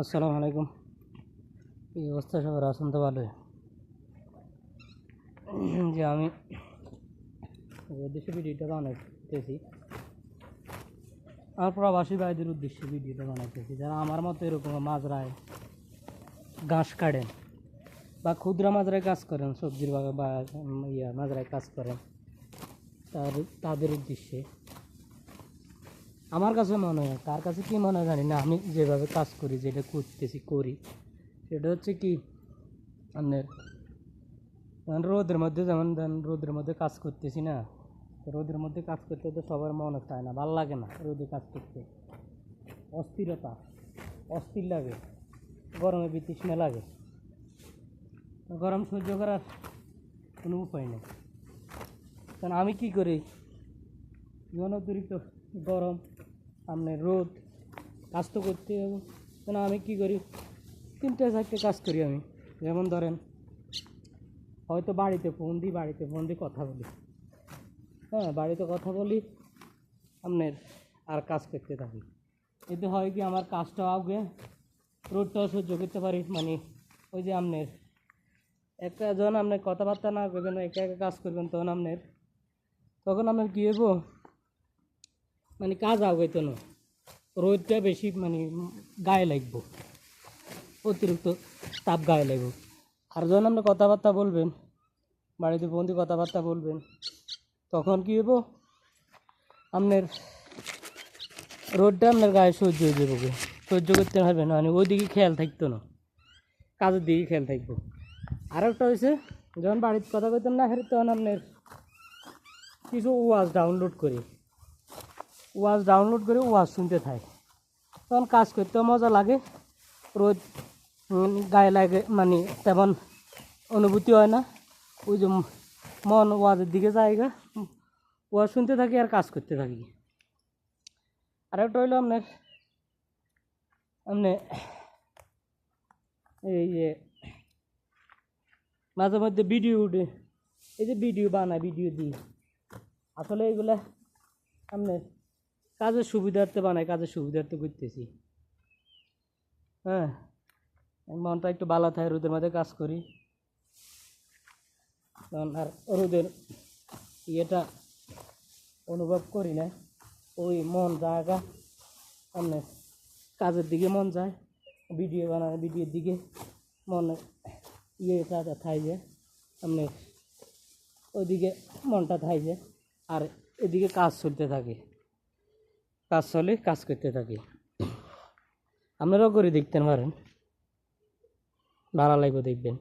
আসসালামু আলাইকুম। এই অবস্থা সবার? আসুন তো ভালোই। যে আমি উদ্দেশ্যে ভিডিওটা বানাইতেছি। আমার প্রবাসী ভাইদের উদ্দেশ্যে ভিডিওটা বানাইতেছি। যারা আমার মতো এরকম মাজরায় ঘাস কাটেন বা ক্ষুদ্র মাজরায় কাজ করেন, সবজির বাগান বা ইয়া, মাজরায় কাজ করেন, তার তাদের উদ্দেশ্যে আমার কাছে মনে হয় তার কাছে কি মনে হয় জানি না, আমি যেভাবে কাজ করি, যেটা করতেছি, করি, সেটা হচ্ছে কি, আপনার রোদের মধ্যে, যেমন ধরেন রোদের মধ্যে কাজ করতেছি না রোদের মধ্যে কাজ করতে তো সবার মনে চায় না, ভালো লাগে না রোদে কাজ করতে। অস্থিরতা, অস্থির লাগে, গরমে বিতৃষ্ণা লাগে। গরম সহ্য করার কোনো উপায় নেই। কারণ আমি কি করি অতিরিক্ত গরম সামনে রোদ, কাজ তো করতে হবে। কেন আমি কী করি? তিনটে চারটে কাজ করি আমি। যেমন ধরেন, হয়তো বাড়িতে ফোন দিই, বাড়িতে ফোন দিয়ে কথা বলি। হ্যাঁ বাড়িতে কথা বলি আপনার আর কাজ করতে থাকি। এতে হয় কি, আমার কাজটাও আগে রোডটাও সহ্য করতে পারি। মানে ওই যে আপনার, একটা যখন আপনার কথাবার্তা না করবেন একা একা কাজ করবেন, তখন আপনার তখন আপনার কী হইব? মানে কাজ আগাইতো না। রোদটা বেশি মানে গায়ে লাগবো। অতিরিক্ত তাপ গায়ে লাগবো। আর যখন আপনি কথাবার্তা বলবেন, বাড়িতে বন্ধু কথাবার্তা বলবেন, তখন কী হব আপনার রোদটা আপনার গায়ে সহ্য হয়ে যাবে সহ্য করতে পারবেন মানে ওইদিকে খেয়াল থাকতো না। কাজের দিকে খেয়াল থাকব। আর একটা হয়েছে যখন বাড়িতে কথা কইতাম না, তখন আপনার কিছু ওয়াজ ডাউনলোড করি। ওয়াজ ডাউনলোড করে ওয়াজ শুনতে থাকি। তখন কাজ করতে মজা লাগে রোদ গায়ে লাগে মানে তেমন অনুভূতি হয় না। ওই যে মন ওয়াজের দিকে জায়গা ওয়াজ শুনতে থাকি আর কাজ করতে থাকি। আর একটা হইল আপনার আপনি এই যে মাঝে মধ্যে ভিডিও উঠে, এই যে ভিডিও বানায় ভিডিও দিই আসলে এগুলা আপনার কাজের সুবিধার্থে বানাই, কাজের সুবিধার্থে করতেছি। হ্যাঁ মনটা একটু ভালো থাকে রোদের মধ্যে কাজ করি। কারণ আর রোদের ইয়েটা অনুভব করি না। ওই মন জায়গা সামনে কাজের দিকে মন যায়, ভিডিও বানায় ভিডিওর দিকে মন ইয়েটা থাই যায় সামনে ওইদিকে মনটা থাই যায় আর এদিকে কাজ চলতে থাকে। কাজ চলে কাজ করতে থাকি। আপনারাও করে দেখতে পারেন ভালো লাগবে দেখবেন।